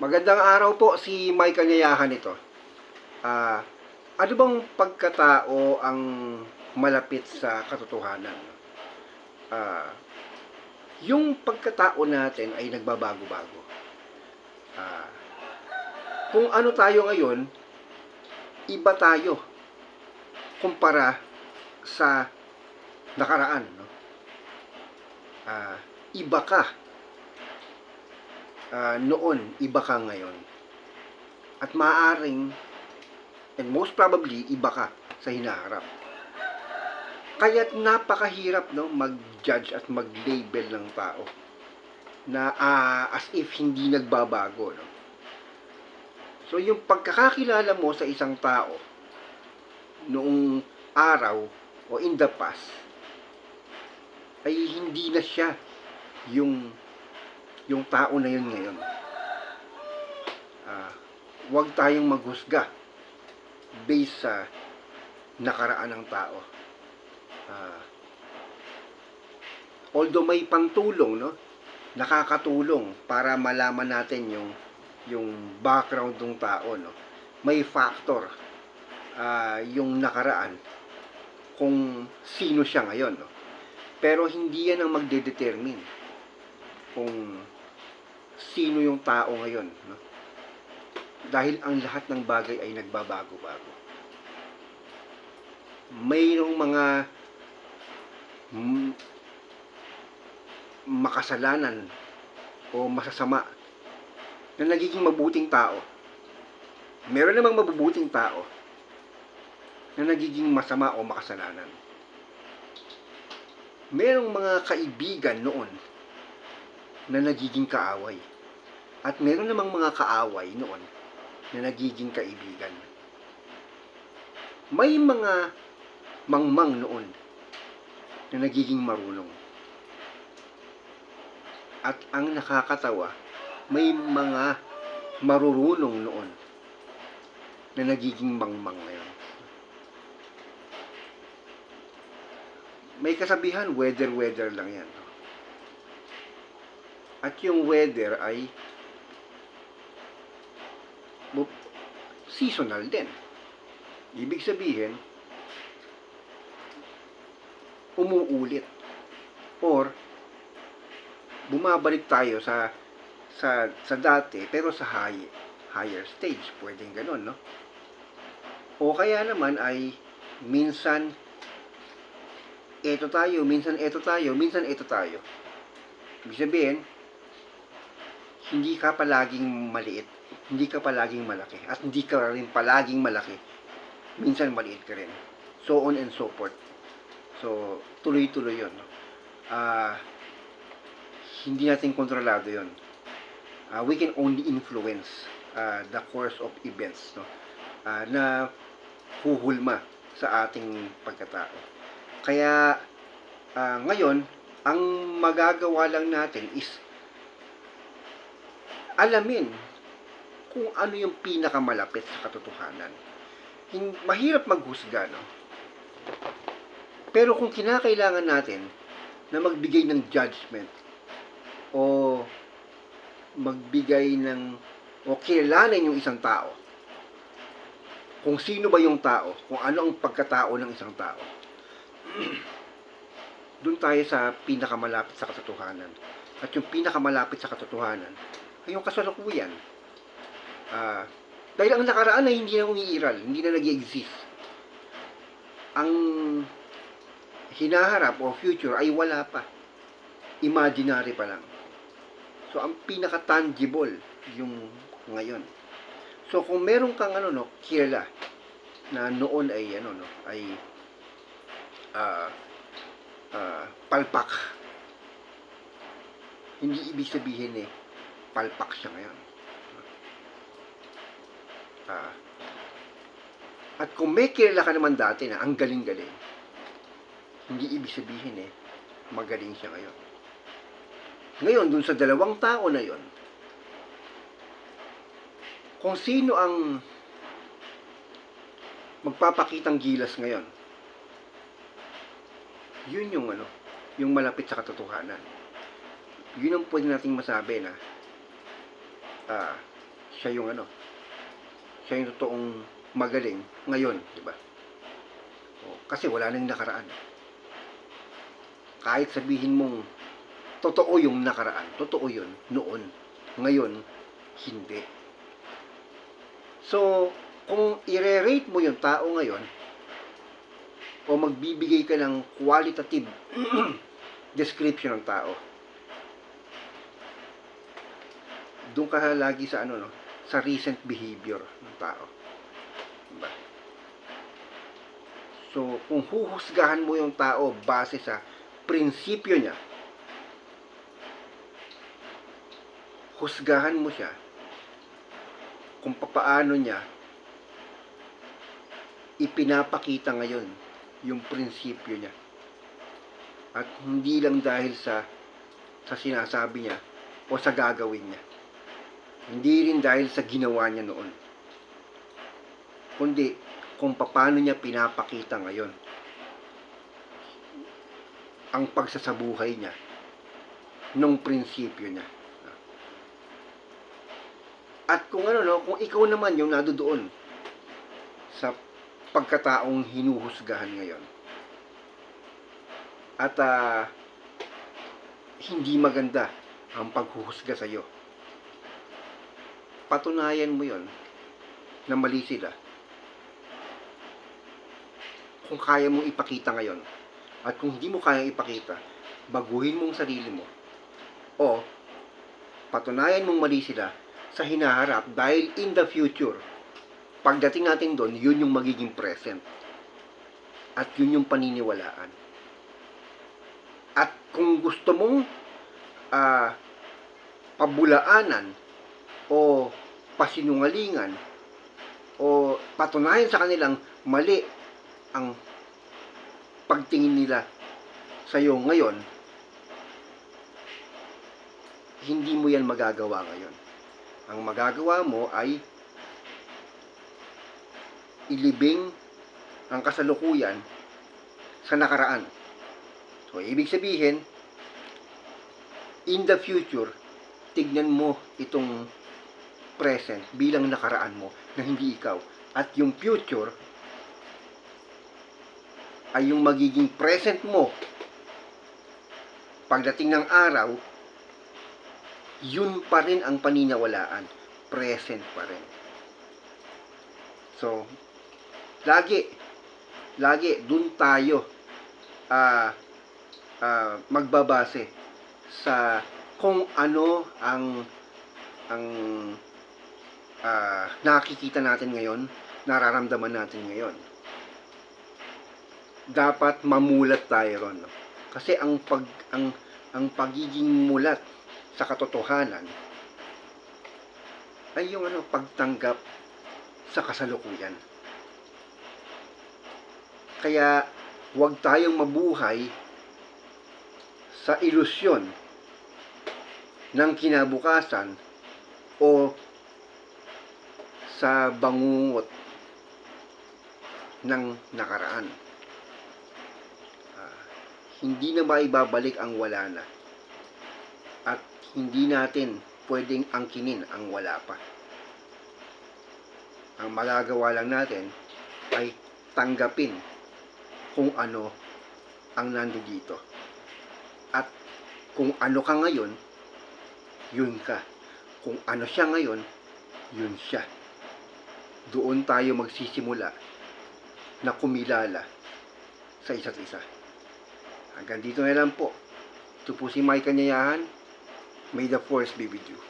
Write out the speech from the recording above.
Magandang araw po si Michael Ngayahan ito. Ah, ano bang pagkatao ang malapit sa katotohanan? Ah, yung pagkatao natin ay nagbabago-bago. Ah, kung ano tayo ngayon, iba tayo kumpara sa nakaraan. No? Ah, iba ka Ah, noon, iba ka ngayon. At maaaring, and most probably, iba ka sa hinaharap. Kaya't napakahirap no, mag-judge at mag-label ng tao na ah, as if hindi nagbabago. No? So, yung pagkakakilala mo sa isang tao noong araw o in the past ay hindi na siya yung yung tao na yun ngayon. Ah, huwag tayong maghusga based sa nakaraan ng tao. Ah, although may pantulong, no? Nakakatulong para malaman natin yung yung background ng tao, no? May factor ah, yung nakaraan kung sino siya ngayon, no? Pero hindi yan ang magdedetermine kung sino yung tao ngayon. No? Dahil ang lahat ng bagay ay nagbabago-bago. Mayroong mga mm, makasalanan o masasama na nagiging mabuting tao. Meron namang mabubuting tao na nagiging masama o makasalanan. Merong mga kaibigan noon na nagiging kaaway. At meron namang mga kaaway noon na nagiging kaibigan. May mga mangmang noon na nagiging marunong. At ang nakakatawa, may mga marurunong noon na nagiging mangmang ngayon. May kasabihan, weather-weather lang yan. At yung weather ay seasonal din. Ibig sabihin, umuulit. Or, bumabalik tayo sa sa sa dati pero sa high, higher stage. Pwedeng ganun, no? O kaya naman ay minsan eto tayo, minsan eto tayo, minsan eto tayo. Ibig sabihin, hindi ka palaging maliit, hindi ka palaging malaki, at hindi ka rin palaging malaki. Minsan maliit ka rin. So on and so forth. So, tuloy-tuloy yun. Ah, hindi natin kontrolado yun. Ah, we can only influence ah, the course of events no? Ah, na huhulma sa ating pagkatao. Kaya, ah, ngayon, ang magagawa lang natin is alamin kung ano yung pinakamalapit sa katotohanan. Mahirap maghusga, no? Pero kung kinakailangan natin na magbigay ng judgment o magbigay ng o kilalanin yung isang tao, kung sino ba yung tao, kung ano ang pagkatao ng isang tao, doon tayo sa pinakamalapit sa katotohanan. At yung pinakamalapit sa katotohanan ay yung kasalukuyan. Ah, dahil ang nakaraan ay hindi na umiiral, hindi na nag-exist. Ang hinaharap o future ay wala pa. Imaginary pa lang. So, ang pinaka-tangible yung ngayon. So, kung meron kang ano, no, kilala na noon ay, ano, no, ay ah ah, palpak. Hindi ibig sabihin eh, palpak siya ngayon. Ah, at kung may kilala ka naman dati na ang galing-galing, hindi ibig sabihin eh, magaling siya ngayon. Ngayon, dun sa dalawang tao na yon, kung sino ang magpapakitang gilas ngayon, yun yung ano, yung malapit sa katotohanan. Yun ang pwede nating masabi na ah, siya yung ano, siya yung totoong magaling ngayon, di ba? O, Kasi wala nang nakaraan. Kahit sabihin mong totoo yung nakaraan, totoo yun noon. Ngayon, hindi. So, kung i-rate mo yung tao ngayon, o magbibigay ka ng qualitative description ng tao, doon ka lagi sa ano no, sa recent behavior ng tao. Diba? So, kung huhusgahan mo yung tao base sa prinsipyo niya, husgahan mo siya kung papaano niya ipinapakita ngayon yung prinsipyo niya. At hindi lang dahil sa sa sinasabi niya o sa gagawin niya. Hindi rin dahil sa ginawa niya noon. Kundi kung paano niya pinapakita ngayon ang pagsasabuhay niya nung prinsipyo niya. At kung ano no, kung ikaw naman yung nadodoon sa pagkataong hinuhusgahan ngayon. At ah, hindi maganda ang paghuhusga sa iyo. Patunayan mo 'yon na mali sila. Kung kaya mong ipakita ngayon at kung hindi mo kaya ipakita, baguhin mong sarili mo. O patunayan mong mali sila sa hinaharap dahil in the future, pagdating natin doon, yun yung magiging present. At yun yung paniniwalaan. At kung gusto mong ah, pabulaanan o pasinungalingan o patunayan sa kanilang mali ang pagtingin nila sa iyo ngayon, hindi mo yan magagawa ngayon. Ang magagawa mo ay ilibing ang kasalukuyan sa nakaraan. So, ibig sabihin, in the future, tignan mo itong present bilang nakaraan mo na hindi ikaw. At yung future ay yung magiging present mo pagdating ng araw, yun pa rin ang paniniwalaan. Present pa rin. So, lagi, lagi, dun tayo ah ah, magbabase sa kung ano ang ang ah, nakikita natin ngayon, nararamdaman natin ngayon. Dapat mamulat tayo ron. No? Kasi ang pag ang ang pagiging mulat sa katotohanan ay yung ano pagtanggap sa kasalukuyan. Kaya huwag tayong mabuhay sa ilusyon ng kinabukasan o sa bangungot ng nakaraan. Ah, hindi na maibabalik ang wala na. At hindi natin pwedeng angkinin ang wala pa. Ang magagawa lang natin ay tanggapin kung ano ang nando dito. At kung ano ka ngayon, yun ka. Kung ano siya ngayon, yun siya. Doon tayo magsisimula na kumilala sa isa't isa. Hanggang dito na lang po. Ito po si Mike Kanyayahan. May the force be with you.